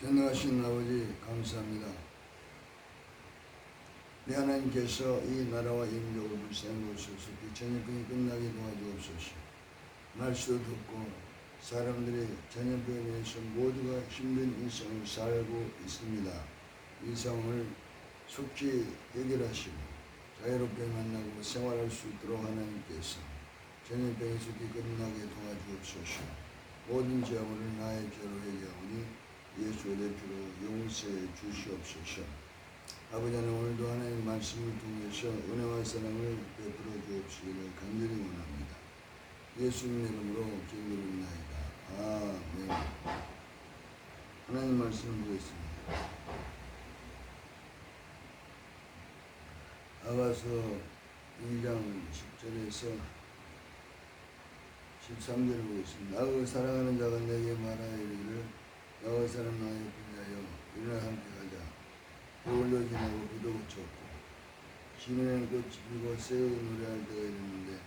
전능하신 아버지 감사합니다. 내 하나님께서 이 나라와 이 민족을 불쌍히 그 전염병이 끝나게 도와주옵소서 말씀을 듣고 사람들이 전염병에 대해서 모두가 힘든 일상을 살고 있습니다. 이 상황을 속히 해결하시고 자유롭게 만나고 생활할 수 있도록 하나님께서 전염병이 속히 끝나게 도와주옵소서 모든 죄악을 나의 죄로 회개하오니 예수의 대표로 용서해 주시옵소서. 아버지 하나님 오늘도 하나님의 말씀을 통해서 은혜와 사랑을 베풀어 주옵시기를 간절히 원합니다. 예수님 이름으로 기도드립니다. 아멘. 하나님 말씀을 보겠습니다. 아가서 2장 10절에서 13절을 보겠습니다. 나의 사랑하는 자가 내게 말하여 이르기를 사랑 나의 분자여 일어나 함께 가자. 겨울로 지나고 비도 그쳤고 지면에는 꽃이 피고 새우 노래할 때가 이르는데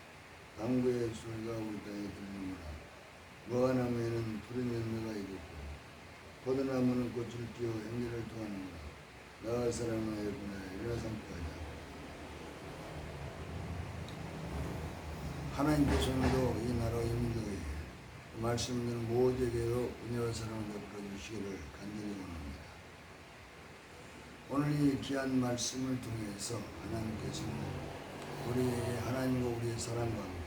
당구의 소리가 우리 땅에 들리는구나. 무화나무에는 푸른 열매가 익었고 포도나무는 꽃을 띄워 행리를 통하는구나. 나의 사랑 나의 분자여 일어나 함께 가자. 하나님께서도 이 나라 인민족에게 말씀 듣는 모두에게도 은혜와 사랑을 베풀어 주시기를 간절히 원합니다. 오늘 이 귀한 말씀을 통해서 하나님께서는 우리에게 하나님과 우리의 사랑 관계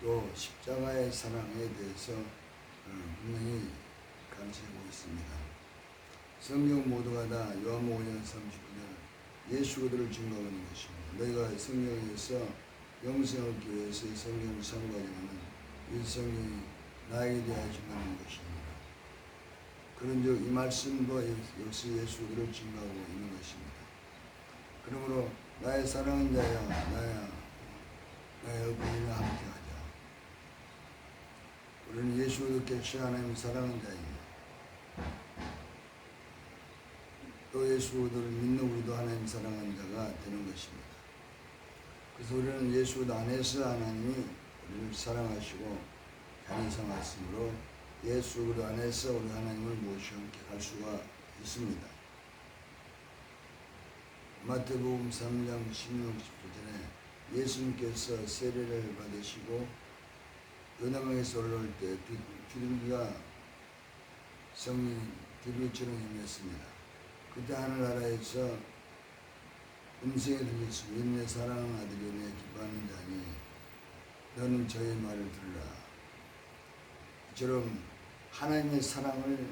또 십자가의 사랑에 대해서 어, 분명히 가르치고 있습니다. 성경 모두가 다 요한복음 5장 39절 예수 그들을 증거하는 것입니다. 너희가 성경에서 영생을 이 성경을 선고하지만 이 성경이 나에게 대하여 증거하는 것입니다. 그런즉 이 말씀도 역시 예수 그를 증거하고 있는 것입니다. 그러므로 나의 사랑하는 자야 나야 나의 어머니와 함께하자. 우리는 예수 그리스도께서 하나님의 사랑하는 자입니다. 또 예수 그리스도를 믿는 우리도 하나님 사랑하는 자가 되는 것입니다. 그래서 우리는 예수 안에서 하나님이 우리를 사랑하시고 자녀성하심으로 예수 그리스도 안에서 우리 하나님을 함께 갈 수가 있습니다. 마태복음 3장 16, 17절에 예수님께서 세례를 받으시고 요나강에서 올라올 때 두들기가 성인 두들기처럼 임했습니다. 그때 하늘나라에서 음성에 들렸으니 인내 사랑하는 아들이 내 기뻐하는 자니 너는 저의 말을 들으라. 이처럼 하나님의 사랑을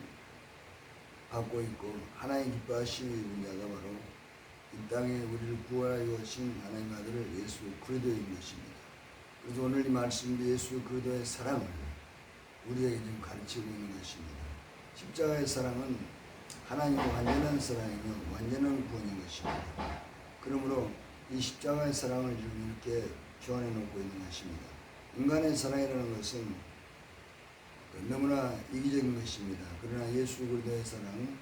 받고 있고 하나님 기뻐하시는 자가 바로 이 땅에 우리를 구하여 오신 하나님 아들을 예수 그리스도인 것입니다. 그래서 오늘 이 말씀도 예수 그리스도의 사랑을 우리에게 지금 가르치고 있는 것입니다. 십자가의 사랑은 하나님의 완전한 사랑이며 완전한 구원인 것입니다. 그러므로 이 십자가의 사랑을 지금 이렇게 교환해 놓고 있는 것입니다. 인간의 사랑이라는 것은 너무나 이기적인 것입니다. 그러나 예수 그리스도의 사랑,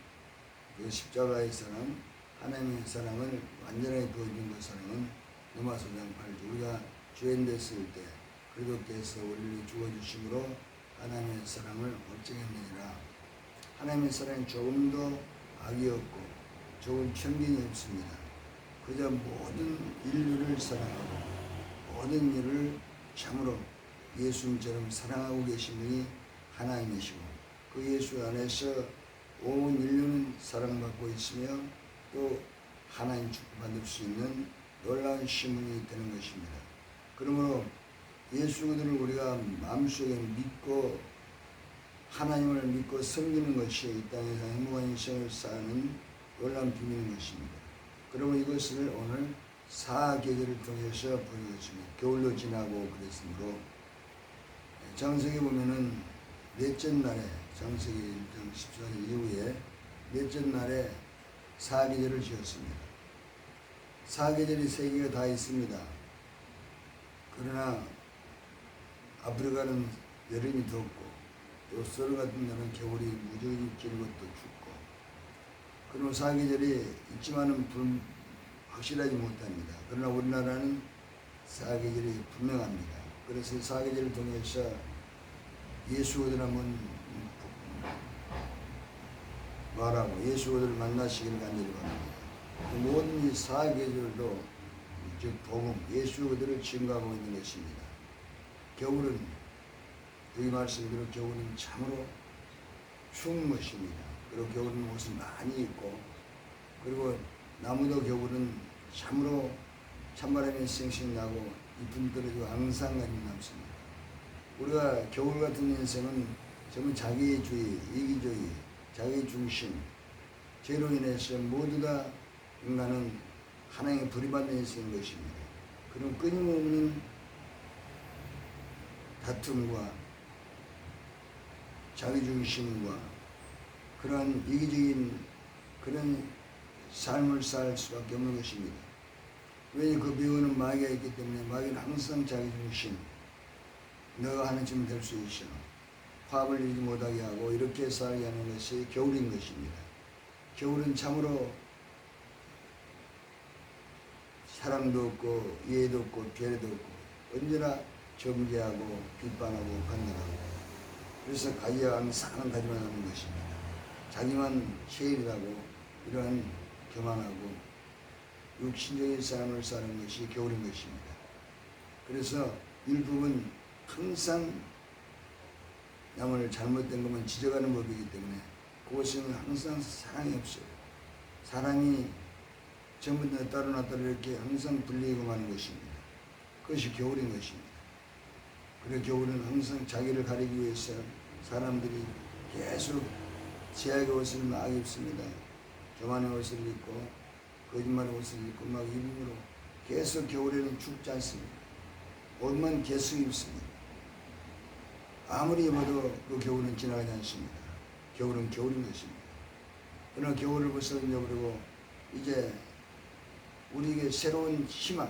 그 십자가의 사랑, 하나님의 사랑을 완전하게 보여준 그 사랑은 로마서 장 8절 우리가 죄인 됐을 때 그리스도께서 우리를 죽어주심으로 하나님의 사랑을 확증했느니라. 하나님의 사랑이 조금도 악이 없고 조금 편견이 없습니다. 그저 모든 인류를 사랑하고 모든 일을 참으로 예수님처럼 사랑하고 계신 분이 하나님이시고 그 예수 안에서 온 인류는 사랑받고 있으며 또 하나님 축복받을 수 있는 놀라운 신분이 되는 것입니다. 그러므로 예수 그들을 우리가 마음속에 믿고 하나님을 믿고 섬기는 것이 이 땅에서 행복한 인생을 사는 놀라운 비밀인 것입니다. 그러면 이것을 오늘 사계절을 통해서 보여주십니다. 겨울로 지나고 그랬으므로 장세기 보면은 넷째 날에 장세기 1장 14년 이후에 넷째 날에 사계절을 지었습니다. 사계절이 세 개가 다 있습니다. 그러나 아프리카는 여름이 덥고 또 서울 같은 데는 겨울이 무지하게 길고 또 춥고 그런 사계절이 있지만은 불, 확실하지 못합니다. 그러나 우리나라는 사계절이 분명합니다. 그래서 사계절을 통해서 예수 얻으라면 말하고 예수를 만나시기를 간절히 바랍니다. 모든 이 사계절도 즉 복음 예수 그들을 증가하고 있는 것입니다. 겨울은 여기 말씀대로 겨울은 참으로 추운 것입니다. 그리고 겨울은 옷을 많이 입고 그리고 나무도 겨울은 참으로 찬바람이 쌩쌩 나고 잎은 떨어지고 가지 남습니다. 우리가 겨울 같은 인생은 전부 자기주의, 이기주의, 자기 중심, 죄로 인해서 모두 다 인간은 하나님의 불이 받는 인생인 것입니다. 그런 끊임없는 다툼과 자기중심과 그런 이기적인 그런 삶을 살 수밖에 없는 것입니다. 왜냐 그 배우는 마귀가 있기 때문에 마귀는 항상 자기중심 너가 하는 쯤될수 있어 화합을 이루지 못하게 하고 이렇게 살게 하는 것이 겨울인 것입니다. 겨울은 참으로 사랑도 없고 이해도 없고 배려도 없고 언제나 정죄하고 비판하고 판단하고 그래서 가지가 항상 가지만 하는 것입니다. 자기만 제일이라고 이러한 교만하고 육신적인 삶을 사는 것이 겨울인 것입니다. 그래서 일부분 항상 남을 잘못된 것만 지적하는 법이기 때문에 그것은 항상 사랑이 없어요. 사랑이 전부 다 따로 나 따로 이렇게 항상 불리고 마는 것입니다. 그것이 겨울인 것입니다. 그래 겨울은 항상 자기를 가리기 위해서 사람들이 계속 제약의 옷을 막 입습니다. 교만의 옷을 입고 거짓말의 옷을 입고 막 입음으로 계속 겨울에는 춥지 않습니다. 옷만 계속 입습니다. 아무리 입어도 그 겨울은 지나가지 않습니다. 겨울은 겨울인 것입니다. 그러나 겨울을 벌써 잊어버리고 이제 우리에게 새로운 희망,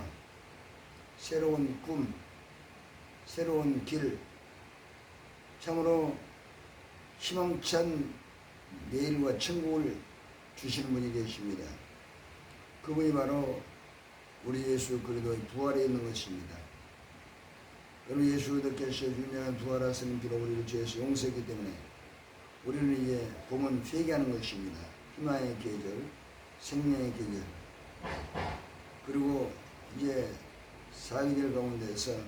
새로운 꿈, 새로운 길, 참으로 희망찬 내일과 천국을 주시는 분이 계십니다. 그분이 바로 우리 예수 그리스도의 부활에 있는 것입니다. 여러분 예수 그리스도께서 유명한 부활하시는 비로 우리를 죄에서 용서했기 때문에 우리는 이제 봄은 회개하는 것입니다. 희망의 계절, 생명의 계절. 그리고 이제 사계절 가운데서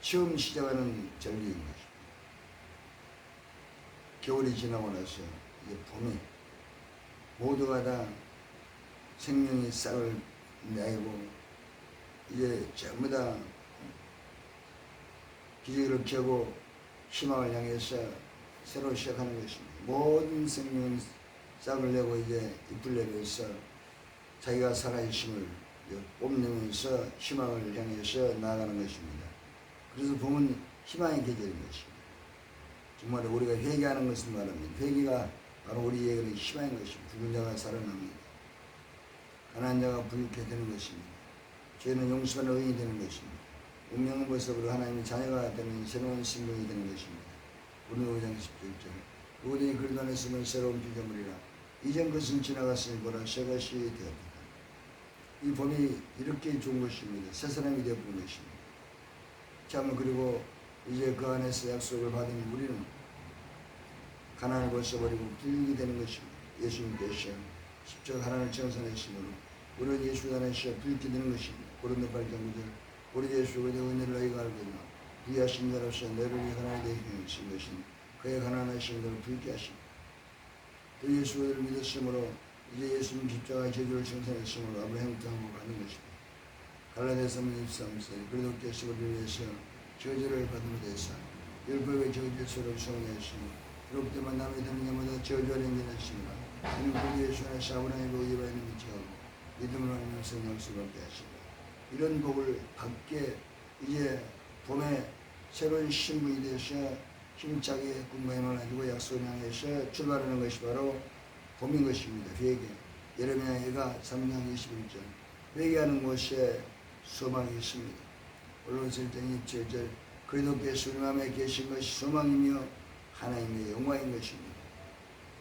처음 시작하는 절기인 것입니다. 겨울이 지나고 나서 이제 봄이 모두가 다 생명의 싹을 내고 이제 전부 다 기적을 켜고 희망을 향해서 새로 시작하는 것입니다. 모든 생명은 싹을 내고 이제 잎을 내려서 자기가 살아있음을 뽐내면서 희망을 향해서 나아가는 것입니다. 그래서 봄은 희망의 계절인 것입니다. 정말 우리가 회개하는 것을 말합니다. 회개가 바로 우리에게는 희망인 것입니다. 죽은 자가 살아납니다. 가난한 자가 부유케 되는 것입니다. 죄는 용서하는 의인이 되는 것입니다. 운명은 벌써부터 하나님의 자녀가 되는 새로운 sinh命이 되는 것입니다. 우리 5장 17절 모든이 그리도 안에 있으면 새로운 피조물이라 이전 것은 지나갔으니 보라 새 것이 되었다. 이 봄이 이렇게 좋은 것입니다. 새 사람이 되어버린 것입니다. 참 그리고 이제 그 안에서 약속을 받은 우리는 가난을 벗어버리고 부유이 되는 것입니다. 예수님께서 십자가 가난을 청산하심으로 우리는 예수 안에서 부유게 되는 것입니다. 8장 9절 우리 예수가 내 은혜를 너희가 알거니와 부유하신 자로서 너를 위해 되게 하신 것이니 그의 가난하신 너를 부유게 하십니다. 그 예수를 믿었으므로 이제 예수님 십자가 제주를 청산했으므로 아브라함 땅으로 가는 것입니다. 갈라디아서 23세 그리스도께서 우리를 위해서 저주를 받음에 대해서 율법의 저주서를 수행하시고 그렇게만 남의 되는 자마다 저주를 행전하시니라 이는 그 예수 안에서 아브라함의 복이 받는 미치하고 믿음으로 하면서 약속을 받게 하시고 이런 복을 받게 이제 봄에 새로운 신분이 되어서 힘차게 힘을 가지고 약속을 향해서 출발하는 것이 바로 봄인 것입니다. 회개. 예레미야가 3장 21절. 회개하는 곳에 소망이 있습니다. 올라오실 때 27절. 그리도께서 우리 마음에 계신 것이 소망이며 하나님의 영광인 것입니다.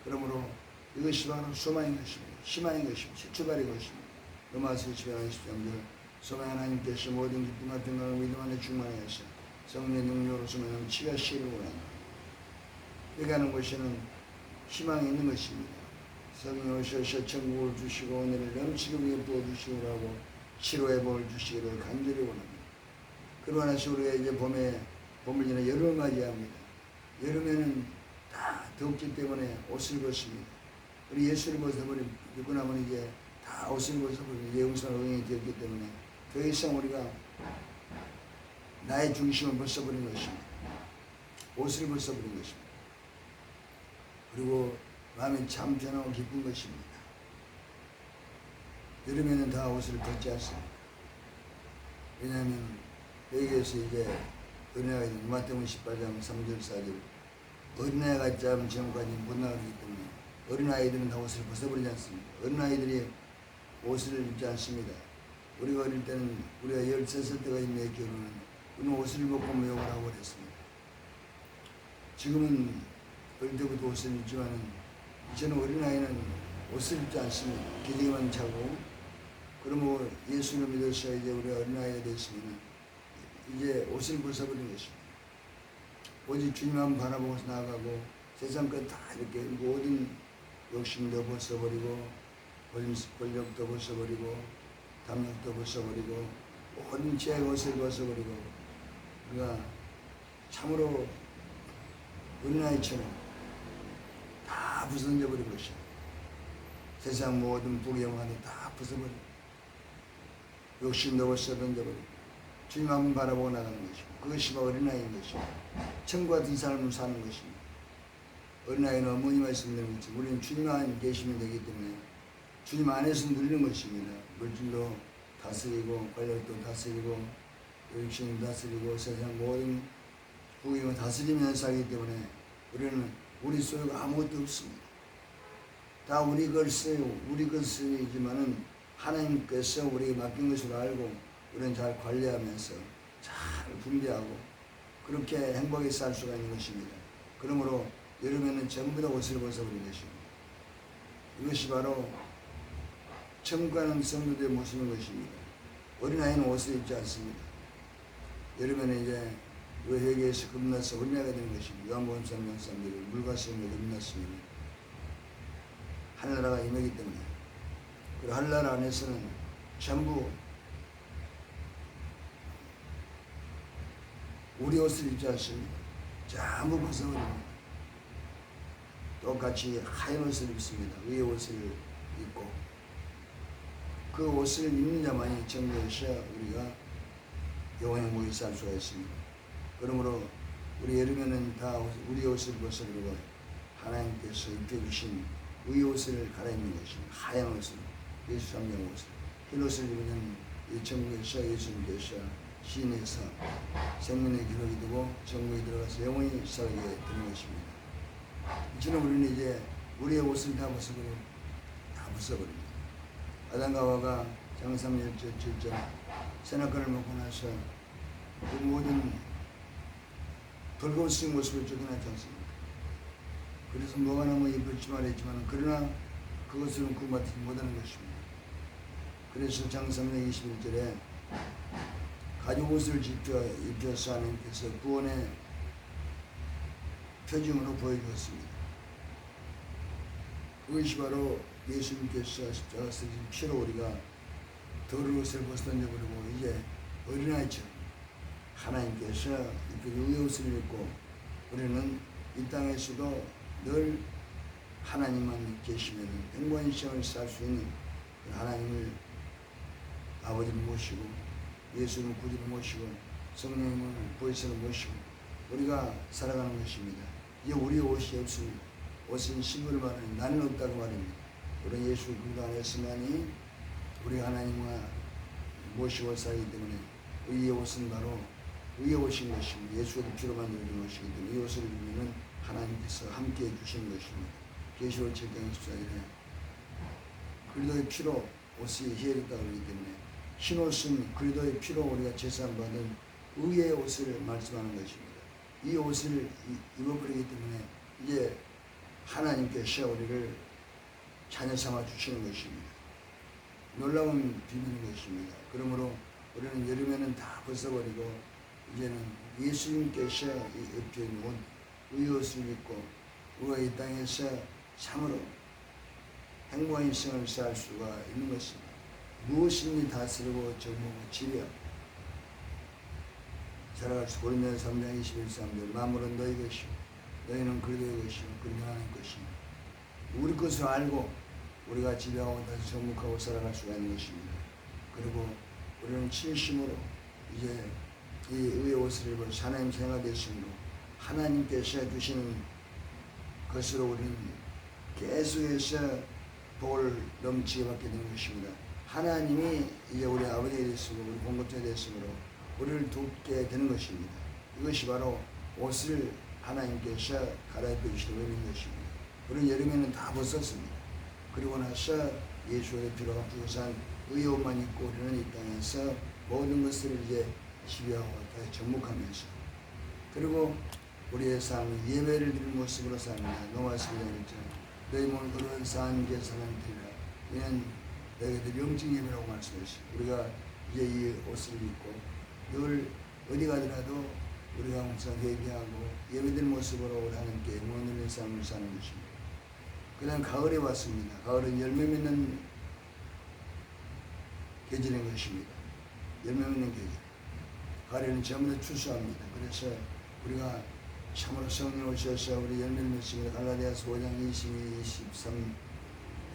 그러므로 이것이 바로 소망인 것입니다. 희망인 것입니다. 출발인 것입니다. 로마서 7장 23절. 소망 하나님께서 모든 기쁨과 평강을 믿음 안에 충만하여서 성령의 능력으로 소망하는 치가 씨를 원한다. 여기 하는 곳에는 희망이 있는 것입니다. 성령 오셔서 천국을 주시고 오늘을 넘치게 위해 부어주시고 하고 치료의 복을 주시기를 간절히 원합니다. 그러나 우리가 이제 봄에 봄을 지나 여름을 맞이합니다. 여름에는 다 덥기 때문에 옷을 벗습니다. 우리 예수를 벗어버리고 나면 이제 다 옷을 벗어버리고 예우선 응이 되었기 때문에 더 이상 우리가 나의 중심을 벗어버린 것입니다. 옷을 벗어버린 것입니다. 그리고 마음이 참 편하고 기쁜 것입니다. 여름에는 다 옷을 벗지 않습니다. 왜냐하면 여기에서 이제 있는 마태복음 18장 3절 4절 어린아이가 짧은 지금까지 못 나가기 때문에 어린아이들은 다 옷을 벗어버리지 않습니다. 어린아이들이 옷을 입지 않습니다. 우리가 어릴 때는 우리가 13살 때가 있는 결혼은 우리는 옷을 벗고 모욕을 하고 그랬습니다. 지금은 어릴 때부터 옷을 입지만은 이제는 어린아이는 옷을 입지 않습니다. 기대기만 차고 그러면 예수를 믿어서 이제 우리가 어린아이가 됐으면 이제 옷을 벗어버린 것입니다. 오직 주님만 바라보고 나아가고 세상 것다 이렇게 모든 욕심도 벗어버리고 권- 권력도 벗어버리고 담력도 벗어버리고 모든 죄의 옷을 벗어버리고 우리가 참으로 어린아이처럼 다 부서져 버린 것이야. 세상 모든 부경화도 다 부숴버리고 욕심도 벗어던져버리고 주님 한 번 바라보고 나가는 것이고 그것이 바로 어린아이인 것이고 천국 같은 삶을 사는 것입니다. 어린아이는 어머니 말씀대로 그렇지 우리는 주님 안에 계시면 되기 때문에 주님 안에서 누리는 것입니다. 물질로 다스리고 권력도 다스리고 욕심도 다스리고 세상 모든 부경을 다스리면서 하기 때문에 우리는 우리 소유가 아무것도 없습니다. 다 우리 것을 우리 것이지만은 하나님께서 우리에게 맡긴 것으로 알고 우리는 잘 관리하면서 잘 분배하고 그렇게 행복하게 살 수가 있는 것입니다. 그러므로 여름에는 전부 다 옷을 벗어버린 것입니다. 이것이 바로 가는 성도들의 모습인 것입니다. 어린아이는 옷을 입지 않습니다. 여름에는 이제 그 회개에서 끝나서 어린아이가 되는 것입니다. 요한복음 3장 3절에 물과 샘으로 끝났으면 하늘나라가 임하기 때문에 그 하늘나라 안에서는 전부 우리 옷을 입지 않습니다. 전부 벗어버립니다. 똑같이 하얀 옷을 입습니다. 위에 옷을 입고 그 옷을 입는 자만이 정교에서 우리가 영원의 목이 살 수가 있습니다. 그러므로 우리 여름에는 다 옷- 우리 옷을 벗어버리고 하나님께서 입혀주신 의 옷을 갈아입는 것입니다. 하얀 옷을 예수 성령 옷을 흰 옷을 입으면 이 천국에서 예수님께서 시인에서 생명의 기록이 되고 정국에 들어가서 영원히 살게 되는 것입니다. 이처럼 우리는 이제 우리의 옷을 다 벗어버리고 다 벗어버립니다. 아담과 하와가 장삼 열절 절절 선악과를 먹고 나서 그 모든 벌거벗은 모습을 쫓겨나지 않습니까? 그래서 뭐가 나면 입을지 말했지만 그러나 그것은 구마지 못하는 것입니다. 그래서 장삼년 21절에 가죽 옷을 입혀, 입혀서 하나님께서 구원의 표징으로 보여주었습니다. 그것이 바로 예수님께서 십자가 쓰신 피로 우리가 더러운 옷을 벗어던져버리고 이제 어린아이처럼 하나님께서 이렇게 옷을 입고 우리는 이 땅에서도 늘 하나님만 계시면 행복한 인생을 살수 있는 그 하나님을 아버지를 모시고 예수를 구주를 모시고 성령님을 보혜사를 모시고 우리가 살아가는 것입니다. 이제 우리 옷이 없습니다. 옷은 신부를 말하는 나는 없다고 말입니다. 우리 예수 그리스도 안에서만이 우리 하나님과 모시고 살기 때문에 의의 옷은 바로 의의 옷인 것입니다. 예수가 피로 만들어진 옷이기 때문에 이 옷을 입으면 하나님께서 함께 해주시는 것입니다. 계시록 7장 24절에 그리도의 피로 옷이 희열했다고 그러기 때문에 흰 옷은 그리도의 피로 우리가 제사받은 의의 옷을 말씀하는 것입니다. 이 옷을 이- 입어버리기 때문에 이제 하나님께서 우리를 자녀 삼아 주시는 것입니다. 놀라운 비밀인 것입니다. 그러므로 우리는 여름에는 다 벗어버리고 이제는 예수님께서 입힌 옷, 의 옷을 입고 우리가 이 땅에서 참으로 행복한 인생을 살 수가 있는 것입니다. 무엇이니 다스리고 정복하고 지배하고 살아갈 수 고린도서 3장 21절에 만물은 너희 것이요 너희는 그리도의 것이요 그리도 하나님 것이요 우리 것을 알고 우리가 지배하고 다시 정복하고 살아갈 수가 있는 것입니다. 그리고 우리는 진심으로 이제 이 의의 옷을 입어 하나님 생활 되심으로 하나님께서 주시는 것으로 우리는 계속해서 복을 넘치게 받게 되는 것입니다. 하나님이 이제 우리 아버지가 됐으므로 우리 공급자 됐으므로 우리를 돕게 되는 것입니다. 이것이 바로 옷을 하나님께서 갈아입혀 주시는 의미인 것입니다. 우리는 여름에는 다 벗었습니다. 그리고 나서 예수의 피로 값주고산 의의 옷만 입고 우리는 이 땅에서 모든 것을 이제 지배하고 다시 정복하면서 그리고 우리의 삶은 예배를 드리는 모습으로 삽니다. 노마스 기자님처럼 너희 몸을 거룩한 산게 사람 드리라. 이는 너희들 영적 예배라고 말씀하셨습니다. 우리가 이제 이 옷을 입고 늘 어디 가더라도 우리가 항상 회개하고 예배드리는 모습으로 우리 하나님께 있는 삶을 사는 것입니다. 그 다음 가을에 왔습니다. 가을은 열매 맺는 계절인 것입니다. 열매 맺는 계절. 가을에는 전부 다 추수합니다. 그래서 우리가 참으로 성령 오셔서 우리 열매를 맺습니다. 갈라디아서 5장 22, 23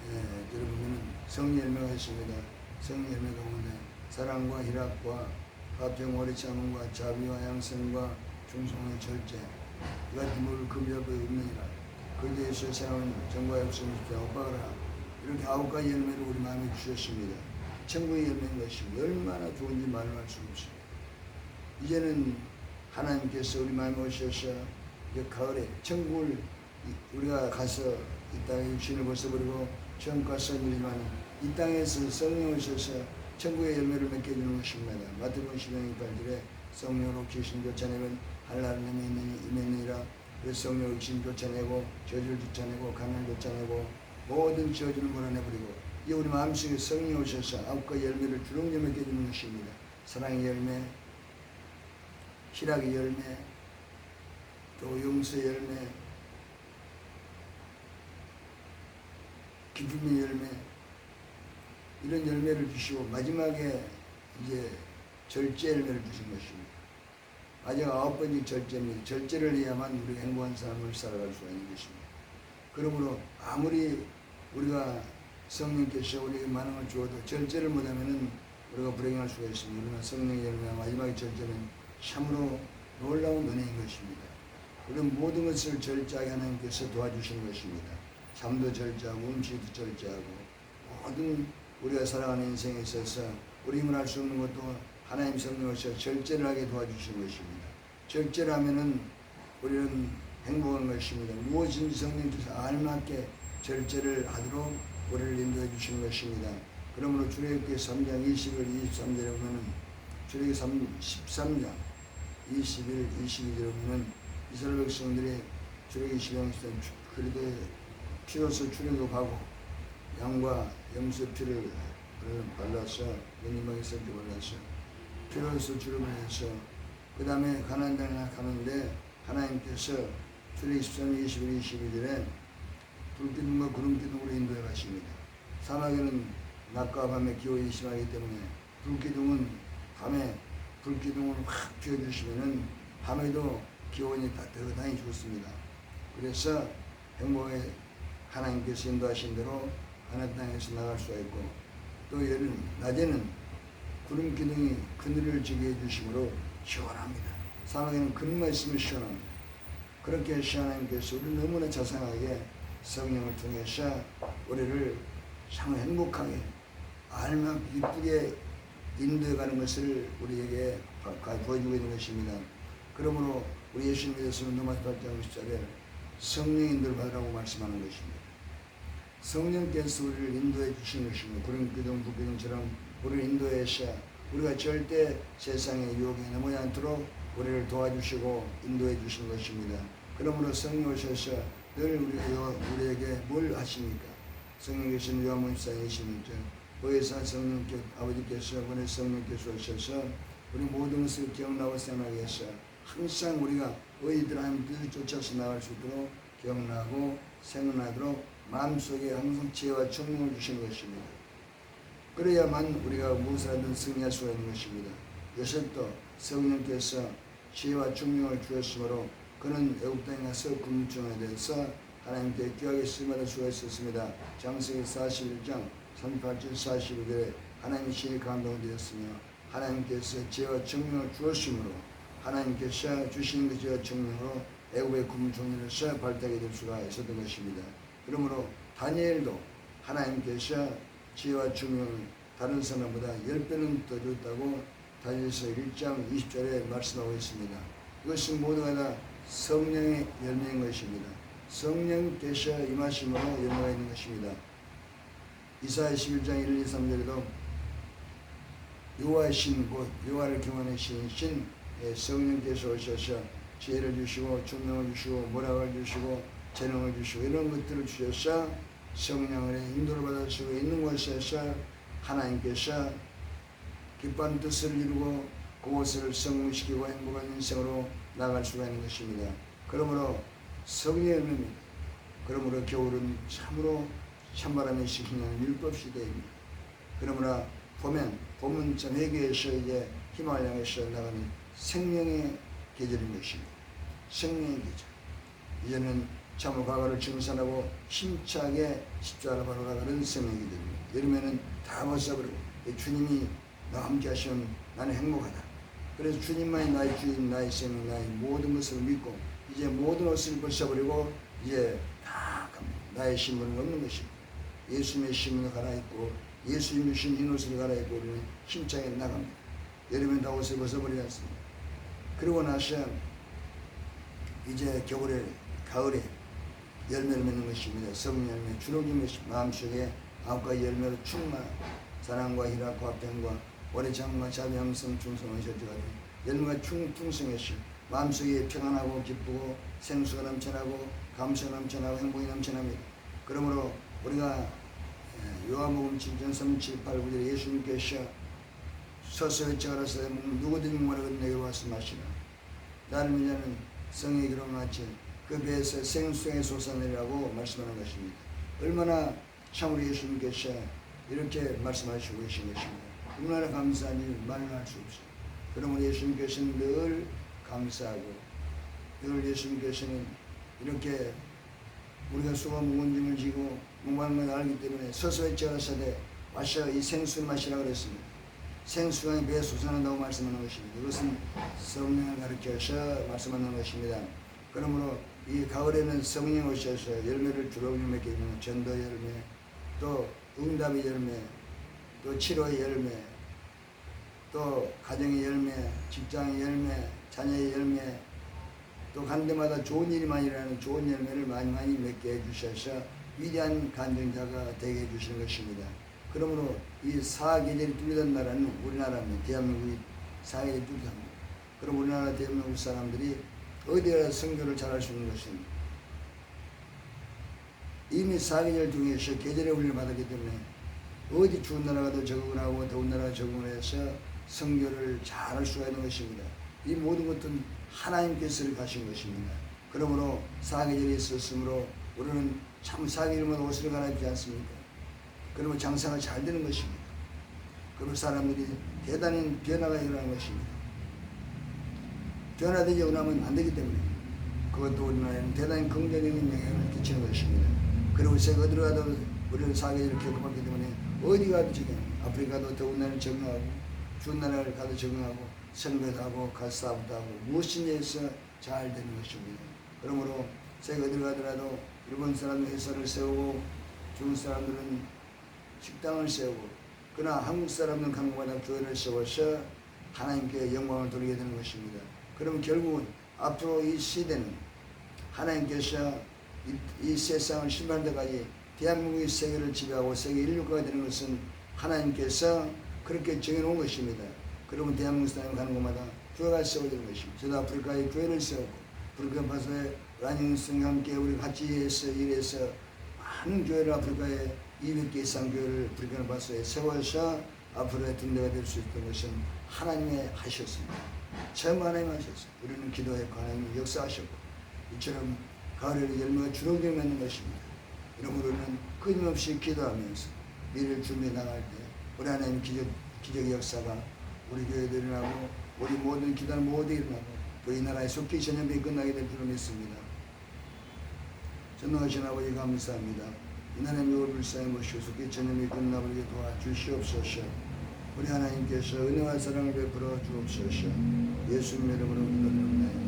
예, 들어보면 성령 열매가 있습니다. 성령 열매 가운데 사랑과 희락과 합정 오래 참음과 자비와 양성과 중성의 절제 이 같은 물을 수 없느니라. 그대에서 사랑은 정과 역성을 오빠라 이렇게 아홉 가지 열매를 우리 마음에 주셨습니다. 천국의 열매인 것입니다. 얼마나 좋은지 말할 수 없습니다. 이제는 하나님께서 우리 마음에 오셔서 이제 가을에 천국을 이- 우리가 가서 이 땅에 육신을 벗어버리고 천국과 선이지만 이 땅에서 성령 오셔서 천국의 열매를 맺게 해주는 것입니다. 마태복음 12장 28절에 성령으로 귀신 쫓아내면 한나라는 힘이 임했느니라 성령으로 귀신 쫓아내고 저주를 쫓아내고 가난을 쫓아내고 모든 저주를 몰아내버리고 이 우리 마음속에 성령이 오셔서 아홉 가지 열매를 맺게 해주는 것입니다. 사랑의 열매, 희락의 열매, 또 용서의 열매, 기쁨의 열매, 이런 열매를 주시고 마지막에 이제 절제 열매를 주신 것입니다. 마지막 아홉 번째 절제입니다. 절제를 해야만 우리가 행복한 삶을 살아갈 수가 있는 것입니다. 그러므로 아무리 우리가 성령께서 우리에게 걸 주어도 절제를 못하면은 우리가 불행할 수가 있습니다. 그러나 성령의 열매와 마지막의 절제는 참으로 놀라운 은혜인 것입니다. 우리는 모든 것을 절제하게 하나님께서 도와주시는 것입니다. 잠도 절제하고 음식도 절제하고 모든 우리가 살아가는 인생에 있어서 우리 힘을 할 수 없는 것도 하나님 성령으로서 절제를 하게 도와주시는 것입니다. 절제를 하면은 우리는 행복한 것입니다. 무엇인지 성령께서 알맞게 절제를 하도록 우리를 인도해 주시는 것입니다. 그러므로 출애굽기 3장 21, 23절에 보면은 3, 13장 21, 22절에 보면 이스라엘 백성들이 12장 그리도 피로서 출애굽하고 양과 염소 피를 발라서 연임하게 섞여 발라서 피로서 출애굽을 해서 그 다음에 가나안 땅에 가는데 하나님께서 출애굽 13장 21, 22절에 불기둥과 구름기둥으로 인도해 가십니다. 사막에는 낮과 밤에 기온이 심하기 때문에 불기둥은 밤에 불기둥으로 확 피워주시면은 밤에도 기온이 따뜻하니 좋습니다. 그래서 행복에 하나님께서 인도하신 대로 하나님 땅에서 나갈 수가 있고 또 여름 낮에는 구름 기둥이 그늘을 지게 해주심으로 시원합니다. 사막에는 그늘만 있으면 시원합니다. 그렇게 하나님께서 우리 너무나 자상하게 성령을 통해서 우리를 참 행복하게 알만 이쁘게 인도해가는 것을 우리에게 보여주고 있는 것입니다. 그러므로 우리 예수님 믿었으면 노마스 8장 10절에 성령 인도를 받으라고 말씀하는 것입니다. 성령께서 우리를 인도해 주신 것입니다. 구름 기둥, 북기둥처럼 우리를 인도해서 우리가 절대 세상의 유혹에 넘어지 않도록 우리를 도와주시고 인도해 주신 것입니다. 그러므로 성령 오셔서 늘 우리가 우리에게 뭘 하십니까? 요한복음 14장 26절 보혜사 성령께 아버지께서 보내 성령께서 오셔서 우리 모든 것을 기억나고 생각하게 해서 항상 우리가 의들 하나님 뜻을 쫓아서 나갈 수 있도록 기억나고 생각나도록 마음속에 항상 지혜와 청명을 주시는 것입니다. 그래야만 우리가 무엇을 하든 승리할 수가 있는 것입니다. 요셉도 성령께서 지혜와 청명을 주었으므로 그는 애국 땅에 가서 군중에 대해서 하나님께 귀하게 쓰임받을 수가 있었습니다. 장세기 41장 38절 41절에 하나님의 신이 감동되었으며 하나님께서 지혜와 청명을 주었으므로 하나님께서 주신 그 지혜와 청명으로 애국의 군중으로서 발탁이 될 수가 있었던 것입니다. 그러므로 다니엘도 하나님께서 지혜와 청명을 다른 사람보다 열 배는 더 줬다고 다니엘서 1장 20절에 말씀하고 있습니다. 이것은 모두가 다 성령의 열매인 것입니다. 성령께서 임하심으로 열매가 있는 것입니다. 이사야 11장 1, 2, 3절에도 여호와의 신곧 여호와를 경외하는 신이신 예, 성령께서 오셔서 지혜를 주시고 총명을 주시고 모락을 주시고 재능을 주시고 이런 것들을 주셔서 성령의 인도를 수 있는 곳에서 하나님께서 기뻐하는 뜻을 이루고 그곳을 성공시키고 행복한 인생으로 나갈 수가 있는 것입니다. 그러므로 의미입니다. 그러므로 겨울은 참으로 찬바람이 시키는 율법 시대입니다. 그러므로 보면 참 회개에서 이제 희망을 향해서 나가는 생명의 계절인 것입니다. 생명의 계절. 이제는 참으로 과거를 증산하고 힘차게 십자가를 바로 나가는 생명의 계절입니다. 여름에는 다 벗어버리고 주님이 나와 함께 하시면 나는 행복하다. 그래서 주님만이 나의 주인, 나의 생명, 나의 모든 것을 믿고 이제 모든 것을 벗어버리고 이제 다 갑니다. 나의 신분은 없는 것입니다. 예수님의 신분을 갈아입고 예수님 주신 흰 옷을 갈아입고 우리는 힘차게 나갑니다. 여름엔 다 옷을 벗어버리지 않습니다. 그러고 나서 이제 겨울에 가을에 열매를 맺는 것입니다. 성령 열매, 주룩인 것이 마음속에 아홉 가지 열매로 충만 사랑과 희락과 화평과 오래 참과 자비 양성 충성을 절제하는 열매가 충 풍성했시 마음속에 평안하고 기쁘고 생수가 넘쳐나고 감사가 넘쳐나고 행복이 넘쳐납니다. 그러므로 우리가 예, 요한복음 7장 3, 7, 8, 9절에 예수님께서 서서 외쳐가라서 누구든지 목마르거든 내게 마시라. 나를 믿는 성의 기록 같이 그 배에서 생수의 솟아내리라고 말씀하는 것입니다. 얼마나 참으로 예수님께서 이렇게 말씀하시고 계신 것입니다. 얼마나 감사한지 말로 할수 없어요. 그러므로 예수님께서는 늘 감사하고 늘 예수님께서는 이렇게 우리가 수가 무거운 짐을 지고 걸 알기 때문에 서서 외쳐가라사대 마셔 이 생수를 마시라 그랬습니다. 생수가 배에 솟아난다고 말씀하는 것입니다. 이것은 성령을 가르쳐서 말씀하는 것입니다. 그러므로 이 가을에는 성령 오셔서 열매를 주로 맺게 되는 전도 열매, 또 응답의 열매, 또 치료의 열매, 또 가정의 열매, 직장의 열매, 자녀의 열매, 또 간 데마다 좋은 많이 일어나는 좋은 열매를 많이 많이 맺게 해주셔서 위대한 간증자가 되게 해주시는 것입니다. 그러므로 이 사계절이 뚫리던 나라는 우리나라입니다. 대한민국이 사계절이 뚫립니다. 그럼 우리나라 대한민국 사람들이 어디에 성교를 잘할 수 있는 것입니다. 이미 사계절 중에서 계절의 훈련을 받았기 때문에 어디 추운 나라가도 적응을 하고 더운 나라가 적응을 해서 성교를 잘할 수가 있는 것입니다. 이 모든 것은 하나님께서 가신 것입니다. 그러므로 사계절이 있었으므로 우리는 참 사계절마다 옷을 갈아입지 않습니까? 그러면 장사가 잘 되는 것입니다. 그리고 사람들이 대단히 변화가 일어나는 것입니다. 변화되지 않으면 안 되기 때문에 그것도 우리나라에는 대단히 긍정적인 영향을 끼치는 것입니다. 그리고 제가 어디로 가도 우리는 사계절을 겪어봤기 때문에 어디 가도 지금 아프리카도 더운 나라를 적응하고 추운 나라를 가도 적응하고 선교도 하고 가스사업도 하고 무엇인지 해서 잘 되는 것입니다. 그러므로 제가 어디로 가더라도 일본 사람은 회사를 세우고 중국 사람들은 식당을 세우고 그러나 한국 사람은 강마다 교회를 세워서 하나님께 영광을 돌리게 되는 것입니다. 그러면 결국은 앞으로 이 시대는 하나님께서 이, 이 세상을 심판 때까지 대한민국이 세계를 지배하고 세계 인류가 되는 것은 하나님께서 그렇게 정해놓은 것입니다. 그러면 대한민국 사람이 가는 곳마다 교회가 세워지는 것입니다. 저도 아프리카에 교회를 세우고 부르키나파소에 라닝스와 함께 우리 같이 해서 일해서 많은 교회를 아프리카에 200개 이상 교회를 부르키나파소에 세워서 앞으로의 등대가 될 수 있던 것은 하나님의 하셨습니다. 처음 하나님 하셨어요. 우리는 기도했고 하나님이 역사하셨고 이처럼 가을에는 열매가 주렁주렁 맺는 것입니다. 이러므로는 끊임없이 기도하면서 미래를 준비해 나갈 때 우리 하나님 기적, 기적의 역사가 우리 교회에 일어나고 우리 모든 기도하는 모두 일어나고 또이 나라의 속히 전염병이 끝나게 될 줄로 믿습니다. 전능하신 아버지 감사합니다. 이 나라의 묘를 불쌍히 모시고 속히 전염이 끝나버리게 도와주시옵소서. 우리 하나님께서 은혜와 사랑을 베풀어 주옵소서. 예수님의 이름으로 기도드립니다.